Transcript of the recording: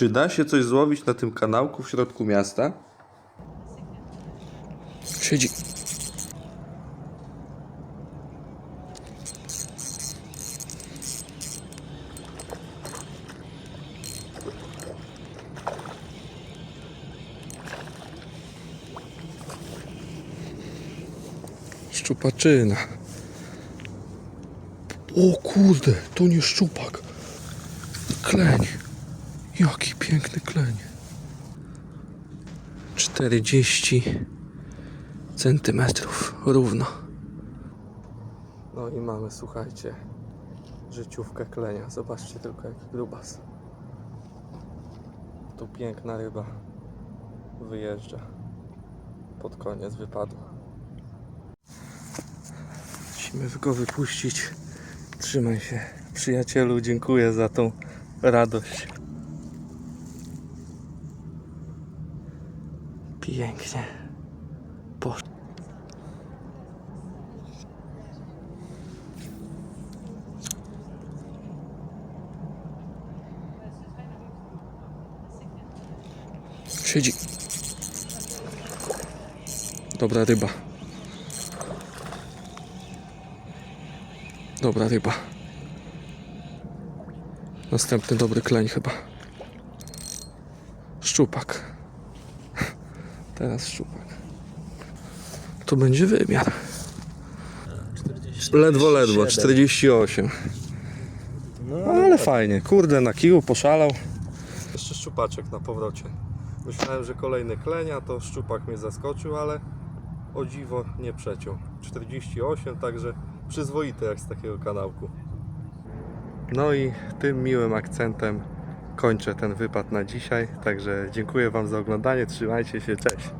Czy da się coś złowić na tym kanałku w środku miasta? Siedzi. Szczupaczyna. O kurde, to nie szczupak. Kleń. Jaki piękny kleń. 40 centymetrów równo. No i mamy, słuchajcie, życiówkę klenia. Zobaczcie tylko jaki grubas. Tu piękna ryba wyjeżdża pod koniec wypadu. Musimy go wypuścić. Trzymaj się, przyjacielu, dziękuję za tą radość. Pięknie. Posz... Siedzi. Dobra ryba. Dobra ryba. Następny dobry kleń chyba. Szczupak. Teraz szczupak. To będzie wymiar. Ledwo, ledwo, 48. No, Ale fajnie, kurde, na kiju poszalał. Jeszcze szczupaczek na powrocie. Myślałem, że kolejny klenia, to szczupak mnie zaskoczył, ale o dziwo nie przeciął. 48, także przyzwoite jak z takiego kanałku. No i tym miłym akcentem kończę ten wypad na dzisiaj. Także dziękuję Wam za oglądanie. Trzymajcie się, cześć.